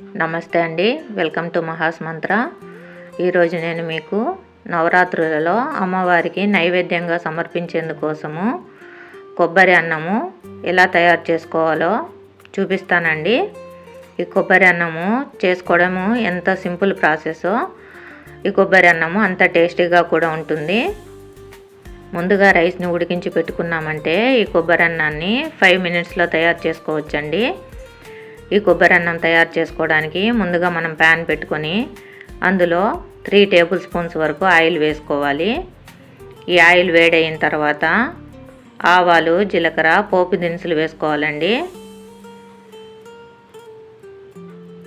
నమస్తే అండి. Welcome to Maha's మంత్ర. ఈరోజు నేను మీకు నవరాత్రులలో అమ్మవారికి నైవేద్యంగా సమర్పించేందుకోసము కొబ్బరి అన్నము ఎలా తయారు చేసుకోవాలో చూపిస్తానండి. ఈ కొబ్బరి అన్నము చేసుకోవడము ఎంత సింపుల్ ప్రాసెసో ఈ కొబ్బరి అన్నము అంత టేస్టీగా కూడా ఉంటుంది. ముందుగా రైస్ని ఉడికించి పెట్టుకున్నామంటే ఈ కొబ్బరి అన్నాన్ని ఫైవ్ మినిట్స్లో తయారు చేసుకోవచ్చండి. ఈ కొబ్బరి అన్నం తయారు చేసుకోవడానికి ముందుగా మనం ప్యాన్ పెట్టుకొని అందులో త్రీ టేబుల్ స్పూన్స్ వరకు ఆయిల్ వేసుకోవాలి. ఈ ఆయిల్ వేడైన తర్వాత ఆవాలు జీలకర్ర పోపు దినుసులు వేసుకోవాలండి.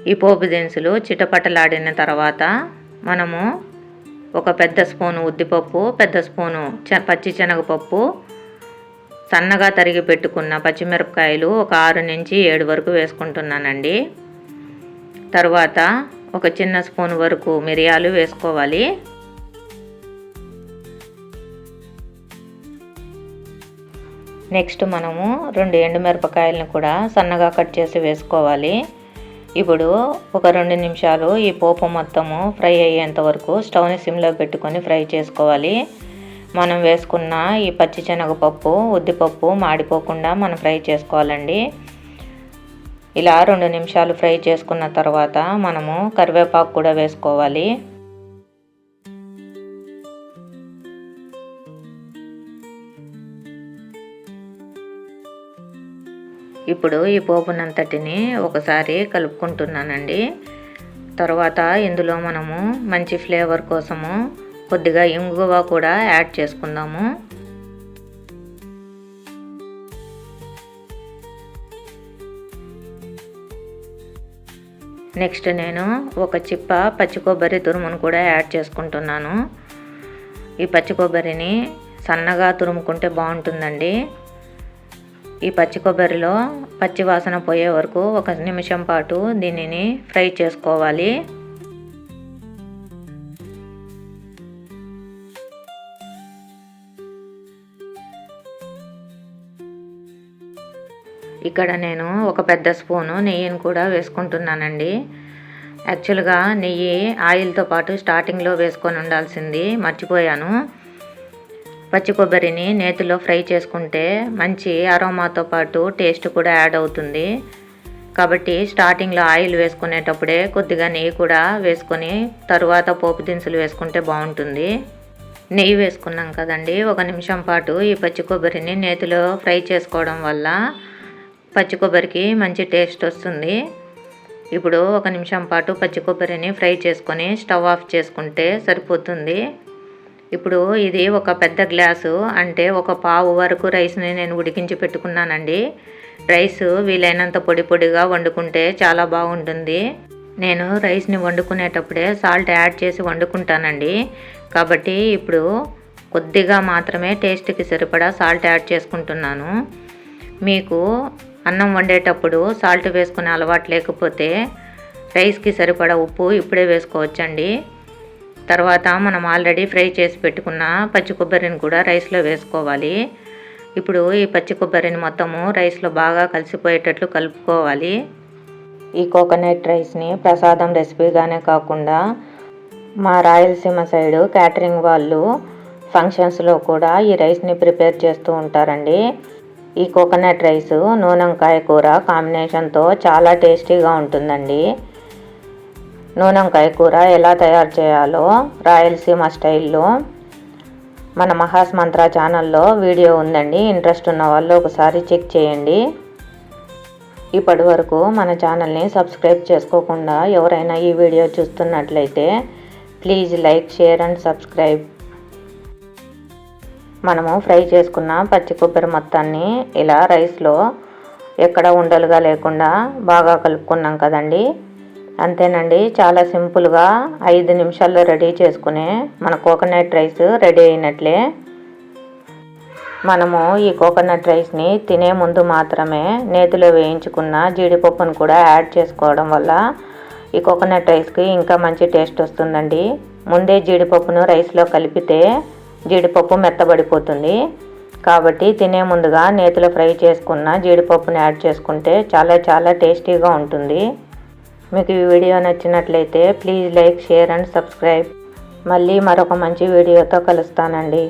ఈ పోపు దినుసులు చిటపటలాడిన తర్వాత మనము ఒక పెద్ద స్పూను ఉద్దిపప్పు పెద్ద స్పూను పచ్చి శనగపప్పు సన్నగా తరిగి పెట్టుకున్న పచ్చిమిరపకాయలు ఒక ఆరు నుంచి ఏడు వరకు వేసుకుంటున్నానండి. తర్వాత ఒక చిన్న స్పూన్ వరకు మిరియాలు వేసుకోవాలి. నెక్స్ట్ మనము రెండు ఎండుమిరపకాయలను కూడా సన్నగా కట్ చేసి వేసుకోవాలి. ఇప్పుడు ఒక రెండు నిమిషాలు ఈ పోపు మొత్తము ఫ్రై అయ్యేంత వరకు స్టవ్ని సిమ్లో పెట్టుకొని ఫ్రై చేసుకోవాలి. మనం వేసుకున్న ఈ పచ్చి శనగపప్పు ఉద్దిపప్పు మాడిపోకుండా మనం ఫ్రై చేసుకోవాలండి. ఇలా రెండు నిమిషాలు ఫ్రై చేసుకున్న తర్వాత మనము కరివేపాకు కూడా వేసుకోవాలి. ఇప్పుడు ఈ పోపునంతటిని ఒకసారి కలుపుకుంటున్నానండి. తర్వాత ఇందులో మనము మంచి ఫ్లేవర్ కోసము కొద్దిగా ఇంగువ కూడా యాడ్ చేసుకుందాము. నెక్స్ట్ నేను ఒక చిప్ప పచ్చి కొబ్బరి తురుమును కూడా యాడ్ చేసుకుంటున్నాను. ఈ పచ్చి కొబ్బరిని సన్నగా తురుముకుంటే బాగుంటుందండి. ఈ పచ్చి కొబ్బరిలో పచ్చి వాసన పోయే వరకు ఒక నిమిషం పాటు దీనిని ఫ్రై చేసుకోవాలి. ఇక్కడ నేను ఒక పెద్ద స్పూను నెయ్యిని కూడా వేసుకుంటున్నానండి. యాక్చువల్గా నెయ్యి ఆయిల్తో పాటు స్టార్టింగ్లో వేసుకొని ఉండాల్సింది మర్చిపోయాను. పచ్చి కొబ్బరిని నేతిలో ఫ్రై చేసుకుంటే మంచి అరోమాతో పాటు టేస్ట్ కూడా యాడ్ అవుతుంది. కాబట్టి స్టార్టింగ్లో ఆయిల్ వేసుకునేటప్పుడే కొద్దిగా నెయ్యి కూడా వేసుకొని తరువాత పోపు దినుసులు వేసుకుంటే బాగుంటుంది. నెయ్యి వేసుకున్నాం కదండి. ఒక నిమిషం పాటు ఈ పచ్చి కొబ్బరిని నేతిలో ఫ్రై చేసుకోవడం వల్ల పచ్చి కొబ్బరికి మంచి టేస్ట్ వస్తుంది. ఇప్పుడు ఒక నిమిషం పాటు పచ్చి కొబ్బరిని ఫ్రై చేసుకొని స్టవ్ ఆఫ్ చేసుకుంటే సరిపోతుంది. ఇప్పుడు ఇది ఒక పెద్ద గ్లాసు అంటే ఒక పావు వరకు రైస్ని నేను ఉడికించి పెట్టుకున్నానండి. రైస్ వీలైనంత పొడి పొడిగా వండుకుంటే చాలా బాగుంటుంది. నేను రైస్ని వండుకునేటప్పుడే సాల్ట్ యాడ్ చేసి వండుకుంటానండి. కాబట్టి ఇప్పుడు కొద్దిగా మాత్రమే టేస్ట్కి సరిపడా సాల్ట్ యాడ్ చేసుకుంటున్నాను. మీకు అన్నం వండేటప్పుడు సాల్ట్ వేసుకునే అలవాటు లేకపోతే రైస్కి సరిపడా ఉప్పు ఇప్పుడే వేసుకోవచ్చండి. తర్వాత మనం ఆల్రెడీ ఫ్రై చేసి పెట్టుకున్న పచ్చి కొబ్బరిని కూడా రైస్లో వేసుకోవాలి. ఇప్పుడు ఈ పచ్చి కొబ్బరిని మొత్తము రైస్లో బాగా కలిసిపోయేటట్లు కలుపుకోవాలి. ఈ కోకోనట్ రైస్ని ప్రసాదం రెసిపీగానే కాకుండా మా రాయలసీమ సైడు క్యాటరింగ్ వాళ్ళు ఫంక్షన్స్లో కూడా ఈ రైస్ని ప్రిపేర్ చేస్తూ ఉంటారండి. ఈ కోకోనట్ రైస్ నూనెంకాయ కూర కాంబినేషన్తో చాలా టేస్టీగా ఉంటుందండి. నూనెంకాయ కూర ఎలా తయారు చేయాలో రాయలసీమ స్టైల్లో మన మహాస్ మంత్ర ఛానల్లో వీడియో ఉందండి. ఇంట్రెస్ట్ ఉన్న వాళ్ళు ఒకసారి చెక్ చేయండి. ఇప్పటి వరకు మన ఛానల్ని సబ్స్క్రైబ్ చేసుకోకుండా ఎవరైనా ఈ వీడియో చూస్తున్నట్లయితే please like share and subscribe. మనము ఫ్రై చేసుకున్న పచ్చి కొబ్బరి మొత్తాన్ని ఇలా రైస్లో ఎక్కడ ఉండలుగా లేకుండా బాగా కలుపుకున్నాం కదండి. అంతేనండి చాలా సింపుల్గా ఐదు నిమిషాల్లో రెడీ చేసుకునే మన కోకోనట్ రైస్ రెడీ అయినట్లే. మనము ఈ కోకోనట్ రైస్ని తినే ముందు మాత్రమే నేతిలో వేయించుకున్న జీడిపప్పును కూడా యాడ్ చేసుకోవడం వల్ల ఈ కోకోనట్ రైస్కి ఇంకా మంచి టేస్ట్ వస్తుందండి. ముందే జీడిపప్పును రైస్లో కలిపితే జీడిపప్పు మెత్తబడిపోతుంది. కాబట్టి తినే ముందుగా నేతిలో ఫ్రై చేసుకున్న జీడిపప్పుని యాడ్ చేసుకుంటే చాలా చాలా టేస్టీగా ఉంటుంది. మీకు ఈ వీడియో నచ్చినట్లయితే please like share and subscribe. మళ్ళీ మరొక మంచి వీడియోతో కలుస్తానండి.